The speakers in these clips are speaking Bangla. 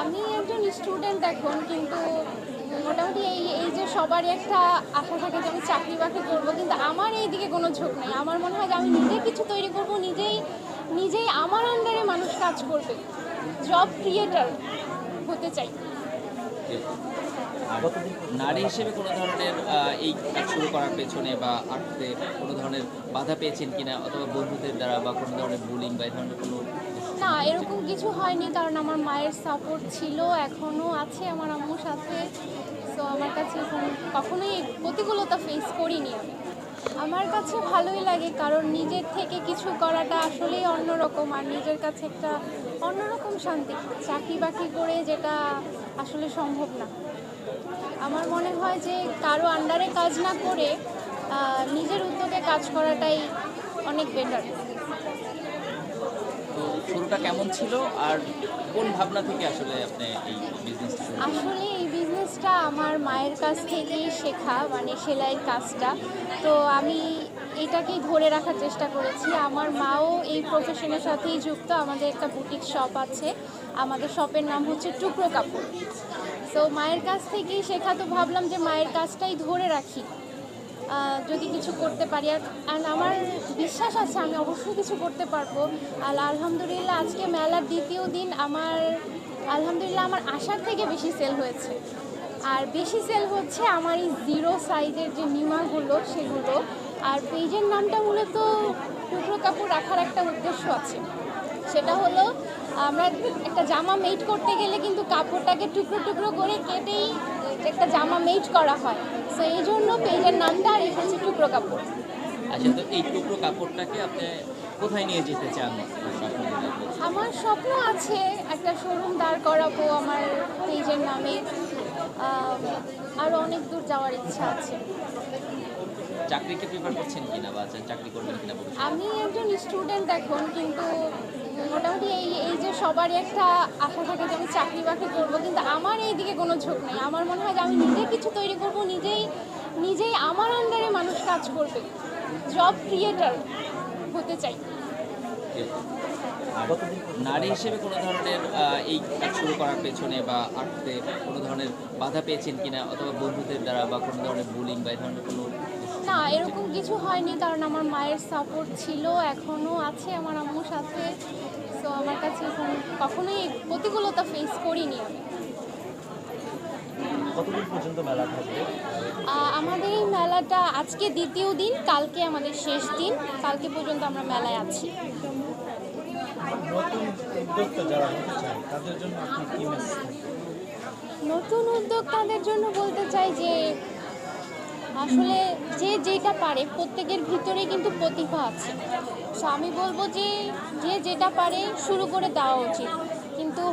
আমি একজন স্টুডেন্ট এখন, কিন্তু মোটামুটি এই এই যে সবারই একটা আশা থাকে যে আমি চাকরি বাকরি করব, কিন্তু আমার এই দিকে কোনো ঝোঁক নেই। আমার মনে হয় যে আমি নিজে কিছু তৈরি করব, নিজেই নিজেই আমার আন্ডারে মানুষ কাজ করবে জব ক্রিয়েটার হতে চাই। নারী হিসেবে কোনো ধরনের এই কাজ শুরু করার পেছনে বা আর্টতে কোনো ধরনের বাধা পেয়েছেন কিনা? অথবা বন্ধুদের দ্বারা বা কোনো ধরনের বুলিং বা এই ধরনের কোনো না, এরকম কিছু হয়নি, কারণ আমার মায়ের সাপোর্ট ছিল, এখনও আছে আমার আম্মুর সাথে। সো আমার কাছে কখনোই প্রতিকূলতা ফেস করিনি আমি। আমার কাছে ভালোই লাগে, কারণ নিজের থেকে কিছু করাটা আসলেই অন্যরকম, আর নিজের কাছে একটা অন্যরকম শান্তি। চাকরি বাকরি করে যেটা আসলে সম্ভব না। আমার মনে হয় যে কারও আন্ডারে কাজ না করে নিজের উদ্যোগে কাজ করাটাই অনেক বেটার শুরুটা কেমন ছিল আর কোন ভাবনা থেকে আসলে আপনি এই বিজনেসটা আসলে এই বিজনেসটা আমার মায়ের কাছ থেকেই শেখা মানে সেলাইয়ের কাজটা। তো আমি এটাকেই ধরে রাখার চেষ্টা করেছি। আমার মাও এই প্রফেশনের সাথেই যুক্ত। আমাদের একটা বুটিক শপ আছে। আমাদের শপের নাম হচ্ছে টুকরো কাপড়। তো মায়ের কাছ থেকেই শেখা, তো ভাবলাম যে মায়ের কাজটাই ধরে রাখি। যদি কিছু করতে পারি। আর আর আমার বিশ্বাস আছে আমি অবশ্যই কিছু করতে পারব। আর আলহামদুলিল্লাহ আজকে মেলার দ্বিতীয় দিন আমার, আলহামদুলিল্লাহ আমার আশার থেকে বেশি সেল হয়েছে। আর বেশি সেল হচ্ছে আমার এই জিরো সাইজের যে নিমাগুলো, সেগুলো। আর পেজের নামটা মূলত টুকরো কাপড় রাখার একটা উদ্দেশ্য আছে। সেটা হলো, আমরা একটা জামা মেড করতে গেলে কিন্তু কাপড়টাকে টুকরো টুকরো করে কেটেই একটা জামা মেড করা হয়। সো এই জন্য পেজের নামটা রেখেছি টুকরো কাপড়। আচ্ছা তো এই টুকরো কাপড়টাকে আপনি কোথায় নিয়ে যেতে চান? আমার স্বপ্ন আছে একটা শোরুম দাঁড় করাবো আমার পেজের নামে। আরও অনেক দূর যাওয়ার ইচ্ছা আছে। চাকরিকে প্রিফার করছেন কিনা বা চাকরি করবেন কিনা বলুন আমি একজন স্টুডেন্ট এখন কিন্তু মোটামুটি এই এই যে সবারই একটা আশা থাকে যে আমি চাকরি বাকরি করব কিন্তু আমার এই দিকে কোনো ঝোঁক নেই। আমার মনে হয় যে আমি নিজে কিছু তৈরি করব নিজেই নিজেই আমার আন্ডারে মানুষ কাজ করবে। জব ক্রিয়েটার হতে চাই। নারী হিসেবে কোনো ধরনের এই কাজ শুরু করার পেছনে বা আর্টতে কোনো ধরনের বাধা পেয়েছেন কিনা? অথবা বন্ধুদের দ্বারা বা কোনো ধরনের বুলিং বা এই ধরনের কোনো না এরকম কিছু হয়নি কারণ আমার মায়ের সাপোর্ট ছিল এখনও আছে আমার আম্মুর সাথে। সো আমার কাছে কখনোই প্রতিকূলতা ফেস করিনি আমি। কতদিন পর্যন্ত মেলা থাকবে? আমাদের এই মেলাটা আজকে দ্বিতীয় দিন কালকে আমাদের শেষ দিন কালকে পর্যন্ত আমরা মেলায় আছি। নতুন উদ্যোক্তাদের জন্য বলতে চাই যে আসলে যে যেটা পারে প্রত্যেকের ভিতরে কিন্তু প্রতিভা আছে। সো আমি বলব যে যে যেটা পারে শুরু করে দেওয়া উচিত।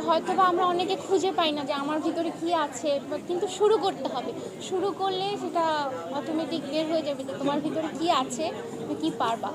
কিন্তু হয়তোবা আমরা অনেকে খুঁজে পাই না যে আমার ভিতরে কি আছে কিন্তু শুরু করতে হবে। শুরু করলে সেটা অটোমেটিক বের হয়ে যাবে যে তোমার ভিতরে কি আছে, তুমি কি পারবা।